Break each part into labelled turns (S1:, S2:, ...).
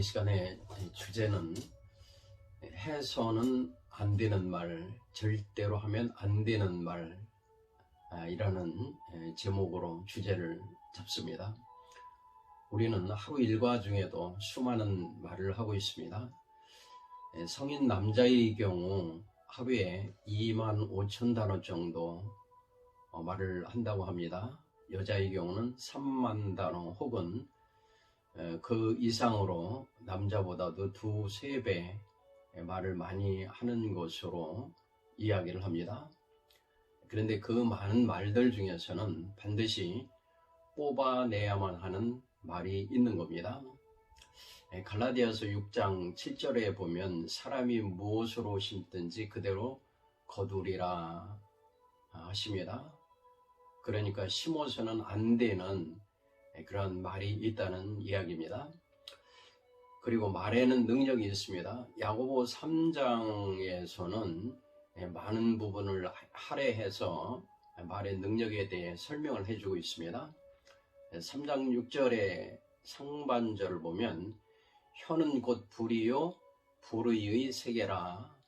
S1: 이 시간의 주제는 해서는 안 되는 말, 절대로 하면 안 되는 말, 아, 이라는 제목으로 주제를 잡습니다. 우리는 하루 일과 중에도 수많은 말을 하고 있습니다. 성인 남자의 경우 하루에 2만 5천 단어 정도 어, 말을 한다고 합니다. 여자의 경우는 3만 단어 혹은 그 이상으로 남자보다도 두세 배 말을 많이 하는 것으로 이야기를 합니다. 그런데 그 많은 말들 중에서는 반드시 뽑아내야만 하는 말이 있는 겁니다. 갈라디아서 6장 7절에 보면 사람이 무엇으로 심든지 그대로 거두리라 하십니다. 그러니까 심어서는 안 되는 그런 말이 있다는 이야기입니다. 그리고 말에는 능력이 있습니다. 야고보 3장에서는 많은 부분을 할애해서 말의 능력에 대해 설명을 해주고 있습니다. 3장 6절의 상반절을 보면 혀는 곧 불이요 불의의 세계라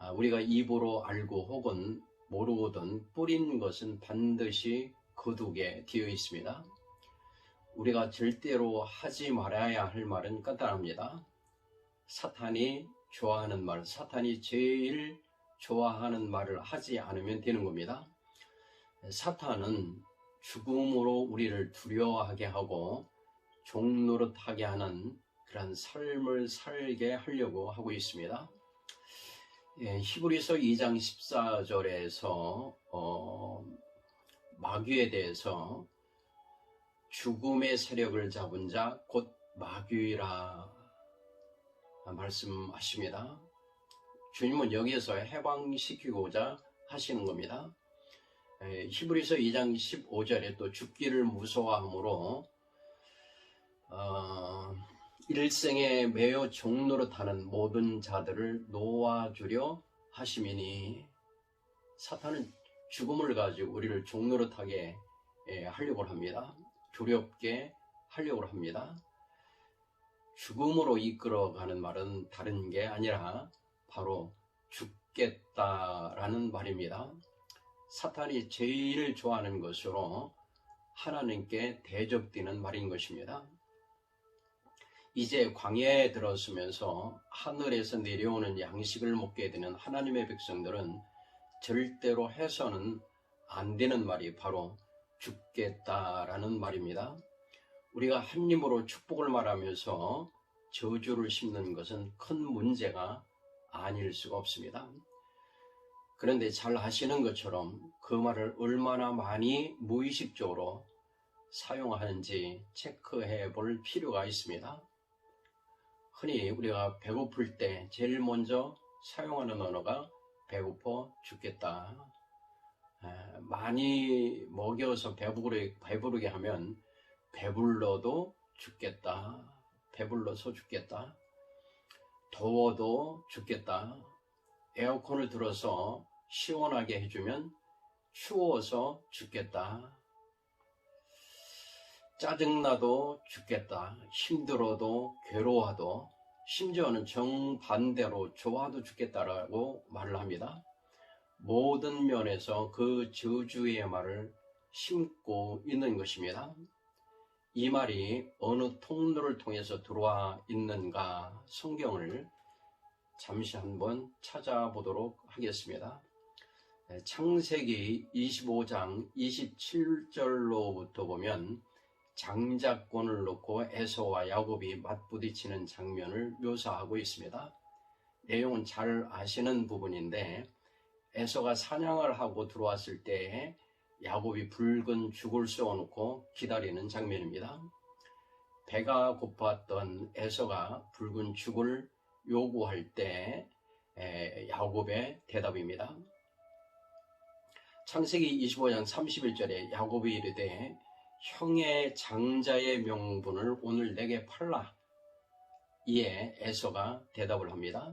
S1: 아, 우리가 입으로 알고 혹은 모르거든 뿌린 것은 반드시 거두게 되어 있습니다. 우리가 절대로 하지 말아야 할 말은 간단합니다. 사탄이 좋아하는 말, 사탄이 제일 좋아하는 말을 하지 않으면 되는 겁니다. 사탄은 죽음으로 우리를 두려워하게 하고 종노릇하게 하는 그런 삶을 살게 하려고 하고 있습니다. 예, 히브리서 2장 14절에서 어, 마귀에 대해서 죽음의 세력을 잡은 자 곧 마귀라 말씀하십니다. 주님은 여기에서 해방시키고자 하시는 겁니다. 히브리서 2장 15절에 또 죽기를 무서워함으로 어, 일생에 매여 종노릇하는 모든 자들을 놓아주려 하심이니 사탄은 죽음을 가지고 우리를 종노릇하게 하려고 합니다. 두렵게 하려고 합니다. 죽음으로 이끌어가는 말은 다른 게 아니라 바로 죽겠다라는 말입니다. 사탄이 제일 좋아하는 것으로 하나님께 대적되는 말인 것입니다. 이제 광야에 들어서면서 하늘에서 내려오는 양식을 먹게 되는 하나님의 백성들은 절대로 해서는 안 되는 말이 바로 죽겠다라는 말입니다. 우리가 한 입으로 축복을 말하면서 저주를 심는 것은 큰 문제가 아닐 수가 없습니다. 그런데 잘 아시는 것처럼 그 말을 얼마나 많이 무의식적으로 사용하는지 체크해 볼 필요가 있습니다. 흔히 우리가 배고플 때 제일 먼저 사용하는 언어가 배고파 죽겠다. 많이 먹여서 배부르게, 배부르게 하면 배불러도 죽겠다. 배불러서 죽겠다. 더워도 죽겠다. 에어컨을 들어서 시원하게 해주면 추워서 죽겠다. 짜증나도 죽겠다. 힘들어도 괴로워도 심지어는 정반대로 좋아도 죽겠다라고 말을 합니다. 모든 면에서 그 저주의 말을 심고 있는 것입니다. 이 말이 어느 통로를 통해서 들어와 있는가 성경을 잠시 한번 찾아보도록 하겠습니다. 네, 창세기 25장 27절로부터 보면 장자권을 놓고 에서와 야곱이 맞부딪히는 장면을 묘사하고 있습니다. 내용은 잘 아시는 부분인데 에서가 사냥을 하고 들어왔을 때 야곱이 붉은 죽을 쏘아놓고 기다리는 장면입니다. 배가 고팠던 에서가 붉은 죽을 요구할 때 야곱의 대답입니다. 창세기 25장 31절에 야곱이 이르되 형의 장자의 명분을 오늘 내게 팔라. 이에 에서가 대답을 합니다.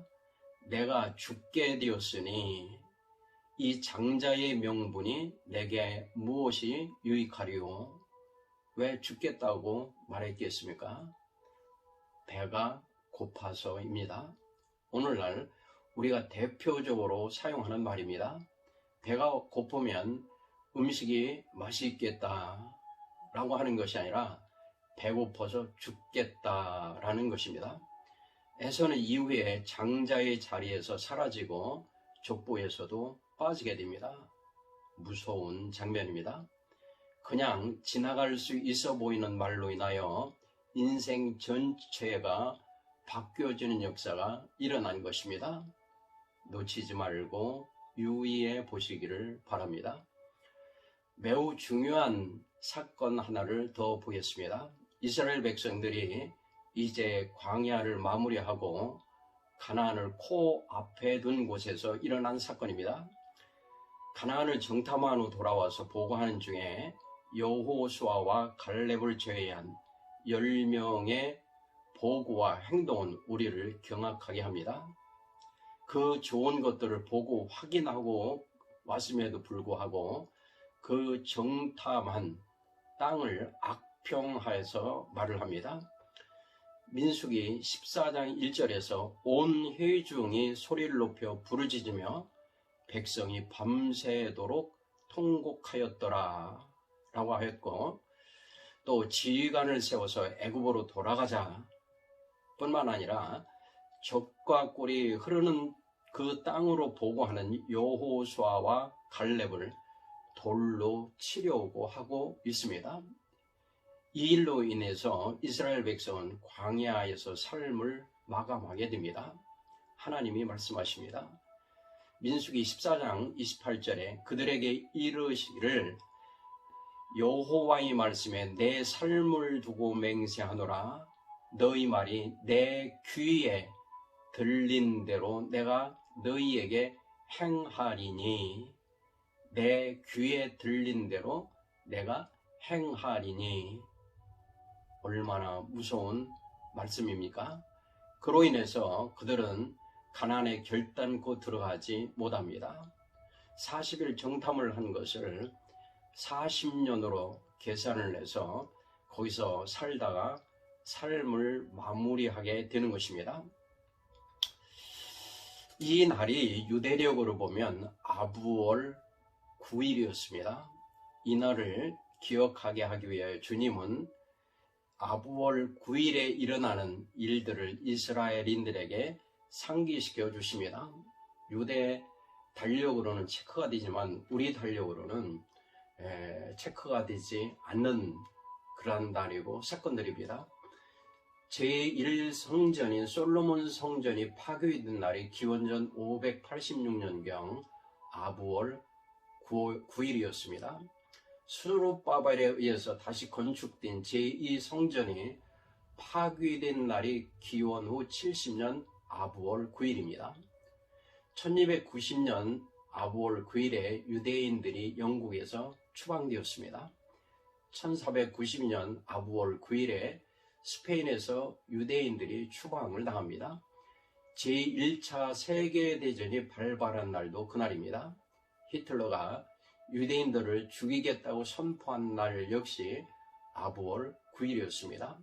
S1: 내가 죽게 되었으니 이 장자의 명분이 내게 무엇이 유익하리요? 왜 죽겠다고 말했겠습니까? 배가 고파서입니다. 오늘날 우리가 대표적으로 사용하는 말입니다. 배가 고프면 음식이 맛있겠다 라고 하는 것이 아니라 배고파서 죽겠다 라는 것입니다. 에서는 이후에 장자의 자리에서 사라지고 족보에서도 빠지게 됩니다. 무서운 장면입니다. 그냥 지나갈 수 있어 보이는 말로 인하여 인생 전체가 바뀌어지는 역사가 일어난 것입니다. 놓치지 말고 유의해 보시기를 바랍니다. 매우 중요한 사건 하나를 더 보겠습니다. 이스라엘 백성들이 이제 광야를 마무리하고 가나안을 코앞에 둔 곳에서 일어난 사건입니다. 가나안을 정탐한 후 돌아와서 보고하는 중에 여호수아와 갈렙을 제외한 10명의 보고와 행동은 우리를 경악하게 합니다. 그 좋은 것들을 보고 확인하고 왔음에도 불구하고 그 정탐한 땅을 악평하여서 말을 합니다. 민숙이 14장 1절에서 온 회중이 소리를 높여 부르짖으며 백성이 밤새도록 통곡하였더라 라고 하였고 또 지휘관을 세워서 애굽으로 돌아가자 뿐만 아니라 적과 꿀이 흐르는 그 땅으로 보고하는 여호수아와 갈렙을 돌로 치려고 하고 있습니다. 이 일로 인해서 이스라엘 백성은 광야에서 삶을 마감하게 됩니다. 하나님이 말씀하십니다. 민수기 14장 28절에 그들에게 이르시기를 여호와의 말씀에 내 삶을 두고 맹세하노라. 너희 말이 내 귀에 들린 대로 내가 너희에게 행하리니. 내 귀에 들린 대로 내가 행하리니. 얼마나 무서운 말씀입니까? 그로 인해서 그들은 가난에 결단코 들어가지 못합니다. 40일 정탐을 한 것을 40년으로 계산을 해서 거기서 살다가 삶을 마무리하게 되는 것입니다. 이 날이 유대력으로 보면 아부월 9일이었습니다. 이 날을 기억하게 하기 위하여 주님은 아부월 9일에 일어나는 일들을 이스라엘인들에게 상기시켜 주십니다. 유대 달력으로는 체크가 되지만 우리 달력으로는 체크가 되지 않는 그러한 날이고 사건들입니다. 제1성전인 솔로몬 성전이 파괴된 날이 기원전 586년경 아부월 9일이었습니다. 수르바벨에 의해서 다시 건축된 제2성전이 파괴된 날이 기원 후 70년 아부월 9일입니다. 1290년 아부월 9일에 유대인들이 영국에서 추방되었습니다. 1492년 아부월 9일에 스페인에서 유대인들이 추방을 당합니다. 제1차 세계대전이 발발한 날도 그날입니다. 히틀러가 유대인들을 죽이겠다고 선포한 날 역시 아부월 9일이었습니다.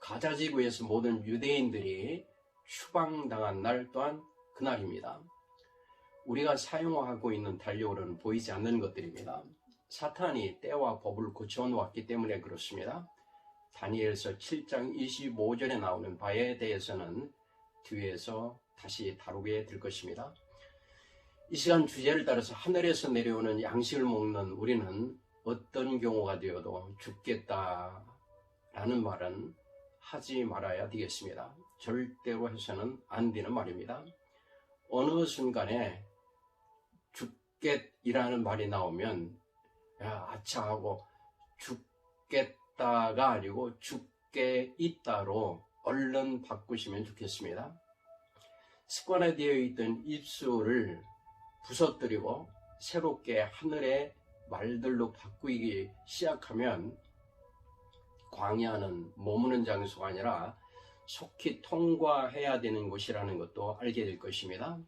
S1: 가자지구에서 모든 유대인들이 추방당한 날 또한 그날입니다. 우리가 사용하고 있는 달력으로는 보이지 않는 것들입니다. 사탄이 때와 법을 고쳐놓았기 때문에 그렇습니다. 다니엘서 7장 25절에 나오는 바에 대해서는 뒤에서 다시 다루게 될 것입니다. 이 시간 주제를 따라서 하늘에서 내려오는 양식을 먹는 우리는 어떤 경우가 되어도 죽겠다라는 말은 하지 말아야 되겠습니다. 절대로 해서는 안 되는 말입니다. 어느 순간에 죽겠이라는 말이 나오면 야, 아차 하고 죽겠다가 아니고 죽게 있다로 얼른 바꾸시면 좋겠습니다. 습관화되어 있던 입술을 부서뜨리고 새롭게 하늘의 말들로 바꾸기 시작하면 광야는 머무는 장소가 아니라 속히 통과해야 되는 곳이라는 것도 알게 될 것입니다.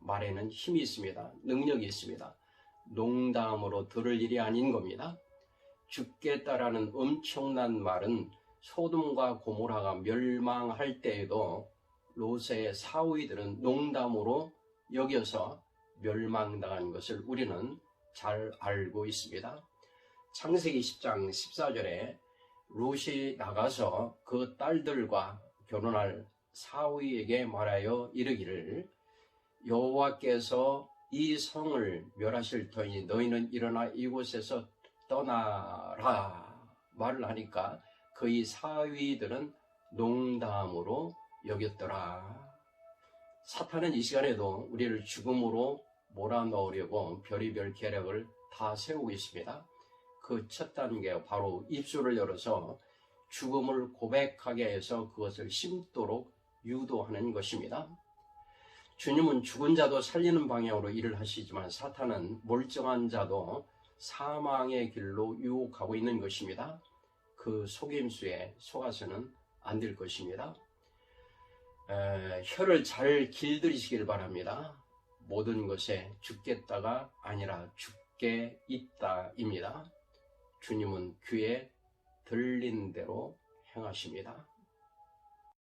S1: 말에는 힘이 있습니다. 능력이 있습니다. 농담으로 들을 일이 아닌 겁니다. 죽겠다라는 엄청난 말은 소돔과 고모라가 멸망할 때에도 롯의 사위들은 농담으로 여겨서 멸망당한 것을 우리는 잘 알고 있습니다. 창세기 10장 14절에 롯이 나가서 그 딸들과 결혼할 사위에게 말하여 이르기를 여호와께서 이 성을 멸하실 터이니 너희는 일어나 이곳에서 떠나라 말을 하니까 그의 사위들은 농담으로 여겼더라. 사탄은 이 시간에도 우리를 죽음으로 몰아넣으려고 별의별 계략을 다 세우고 있습니다. 그 첫 단계가 바로 입술을 열어서 죽음을 고백하게 해서 그것을 심도록 유도하는 것입니다. 주님은 죽은 자도 살리는 방향으로 일을 하시지만 사탄은 멀쩡한 자도 사망의 길로 유혹하고 있는 것입니다. 그 속임수에 속아서는 안 될 것입니다. 에, 혀를 잘 길들이시길 바랍니다. 모든 것에 죽겠다가 아니라 죽게 있다입니다. 주님은 귀에 들린 대로 행하십니다.